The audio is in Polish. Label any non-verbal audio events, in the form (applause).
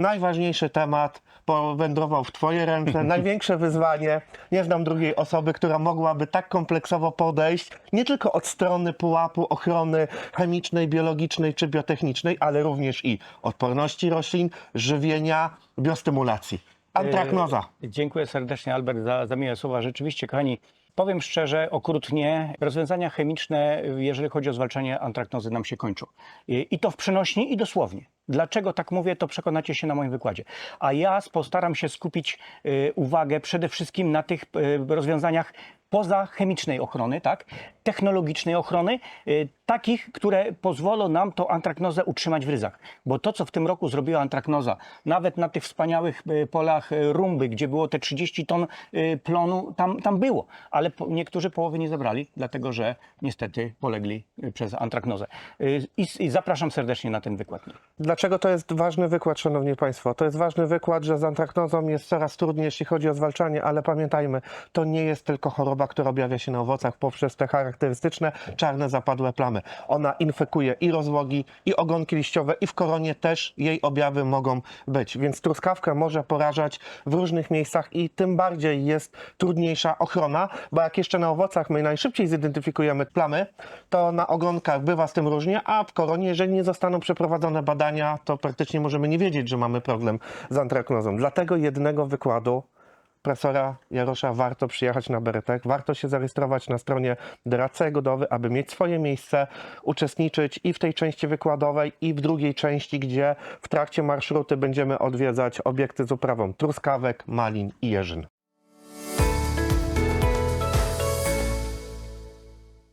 najważniejszy temat powędrował w Twoje ręce, (laughs) największe wyzwanie. Nie znam drugiej osoby, która mogłaby tak kompleksowo podejść, nie tylko od strony pułapu ochrony chemicznej, biologicznej czy biotechnicznej, ale również i odporności roślin, żywienia, biostymulacji. Antraknoza. E, Dziękuję serdecznie Albert za, za miłe słowa. Rzeczywiście, kochani, powiem szczerze, okrutnie, rozwiązania chemiczne, jeżeli chodzi o zwalczanie antraknozy, nam się kończą. I, i to w przenośni i dosłownie. Dlaczego tak mówię, to przekonacie się na moim wykładzie. A ja postaram się skupić y, uwagę przede wszystkim na tych y, rozwiązaniach poza chemicznej ochrony, tak? technologicznej ochrony, y, takich, które pozwolą nam tą antraknozę utrzymać w ryzach. Bo to, co w tym roku zrobiła antraknoza, nawet na tych wspaniałych polach rumby, gdzie było te 30 ton plonu, tam, tam było. Ale niektórzy połowy nie zebrali, dlatego że niestety polegli przez antraknozę. Y, I, zapraszam serdecznie na ten wykład. Dlaczego to jest ważny wykład, Szanowni Państwo? To jest ważny wykład, że z antraknozą jest coraz trudniej, jeśli chodzi o zwalczanie, ale pamiętajmy, to nie jest tylko choroba, która objawia się na owocach poprzez te charakterystyczne czarne zapadłe plamy. Ona infekuje i rozłogi, i ogonki liściowe, i w koronie też jej objawy mogą być. Więc truskawkę może porażać w różnych miejscach i tym bardziej jest trudniejsza ochrona, bo jak jeszcze na owocach my najszybciej zidentyfikujemy plamy, to na ogonkach bywa z tym różnie, a w koronie, jeżeli nie zostaną przeprowadzone badania, to praktycznie możemy nie wiedzieć, że mamy problem z antraknozą. Dlatego jednego wykładu profesora Jarosza warto przyjechać na Beretek, warto się zarejestrować na stronie Doradca Jagodowy, aby mieć swoje miejsce, uczestniczyć i w tej części wykładowej, i w drugiej części, gdzie w trakcie marszruty będziemy odwiedzać obiekty z uprawą truskawek, malin i jeżyn.